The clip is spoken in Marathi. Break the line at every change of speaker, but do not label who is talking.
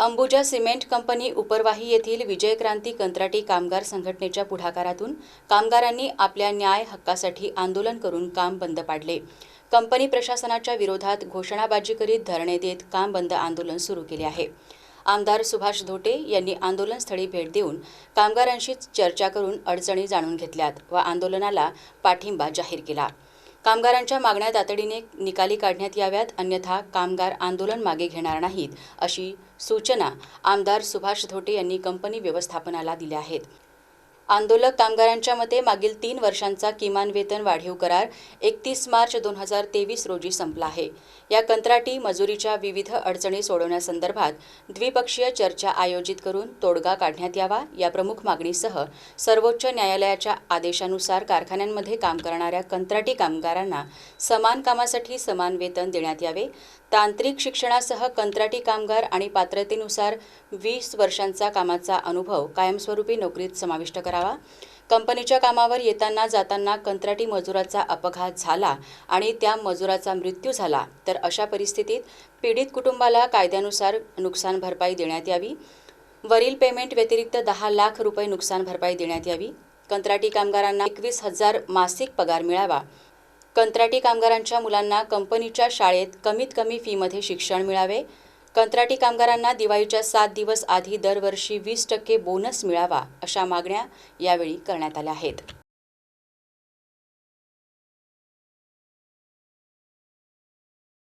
अंबुजा सिमेंट कंपनी उपरवाही येथील विजयक्रांती कंत्राटी कामगार संघटनेच्या पुढाकारातून कामगारांनी आपल्या न्याय हक्कासाठी आंदोलन करून काम बंद पाडले. कंपनी प्रशासनाच्या विरोधात घोषणाबाजी करीत धरणे देत काम बंद आंदोलन सुरू केले आहे. आमदार सुभाष धोटे यांनी आंदोलनस्थळी भेट देऊन कामगारांशी चर्चा करून अडचणी जाणून घेतल्यात व आंदोलनाला पाठिंबा जाहीर केला. कामगारांच्या मागण्या तातडीने निकाली काढण्यात याव्यात अन्यथा कामगार आंदोलन मागे घेणार नाहीत अशी सूचना आमदार सुभाष धोटे यांनी कंपनी व्यवस्थापनाला दिल्या आहेत. आंदोलक कामगारांच्या मते मागील तीन वर्षांचा किमान वेतन वाढीव करार एकतीस मार्च दोन हजार तेवीस रोजी संपला आहे. या कंत्राटी मजुरीच्या विविध अडचणी सोडवण्यासंदर्भात द्विपक्षीय चर्चा आयोजित करून तोडगा काढण्यात यावा या प्रमुख मागणीसह सर्वोच्च न्यायालयाच्या आदेशानुसार कारखान्यांमध्ये काम करणाऱ्या कंत्राटी कामगारांना समान कामासाठी समान वेतन देण्यात यावे. तांत्रिक शिक्षणासह कंत्राटी कामगार आणि पात्रतेनुसार वीस वर्षांचा कामाचा अनुभव कायमस्वरूपी नोकरीत समाविष्ट करावा. कंपनीच्या कामावर येताना जाताना कंत्राटी मजुराचा अपघात झाला आणि त्या मजुराचा मृत्यू झाला तर अशा परिस्थितीत पीडित कुटुंबाला कायद्यानुसार नुकसान भरपाई देण्यात यावी. वरील पेमेंट व्यतिरिक्त दहा लाख रुपये नुकसान भरपाई देण्यात यावी. कंत्राटी कामगारांना एकवीस हजार मासिक पगार मिळावा. कंत्राटी कामगारांच्या मुलांना कंपनीच्या शाळेत कमीत कमी फीमध्ये शिक्षण मिळावे. कंत्राटी कामगारांना दिवाळीच्या सात दिवस आधी दरवर्षी वीस टक्के बोनस मिळावा अशा मागण्या यावेळी करण्यात आल्या आहेत.